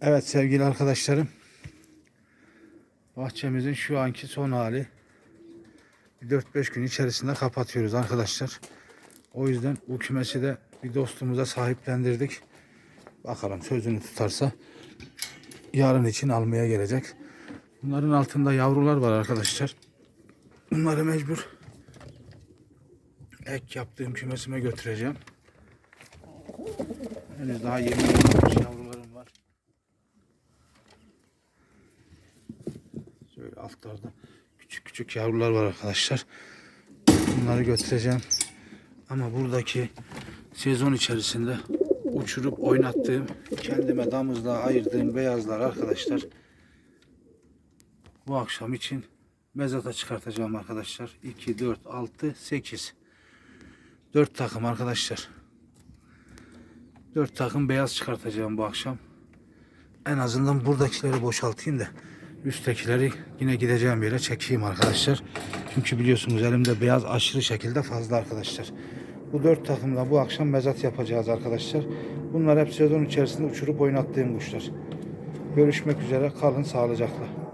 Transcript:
Evet sevgili arkadaşlarım. Bahçemizin şu anki son hali. Bir 4-5 gün içerisinde kapatıyoruz arkadaşlar. O yüzden bu kümesi de bir dostumuza sahiplendirdik. Bakalım sözünü tutarsa yarın için almaya gelecek. Bunların altında yavrular var arkadaşlar. Bunları mecbur ek yaptığım kümesime götüreceğim. Henüz daha yeni yapılmış yavrularım var. Şöyle altlarda küçük küçük yavrular var arkadaşlar. Bunları götüreceğim. Ama buradaki sezon içerisinde uçurup oynattığım, kendime damızlığa ayırdığım beyazlar arkadaşlar. Bu akşam için mezata çıkartacağım arkadaşlar. 2, 4, 6, 8. 4 takım arkadaşlar. 4 takım beyaz çıkartacağım bu akşam. En azından buradakileri boşaltayım da üsttekileri yine gideceğim yere çekeyim arkadaşlar. Çünkü biliyorsunuz elimde beyaz aşırı şekilde fazla arkadaşlar. Bu dört takımla bu akşam mezat yapacağız arkadaşlar. Bunlar hep sezon içerisinde uçurup oynattığım kuşlar. Görüşmek üzere kalın sağlıcakla.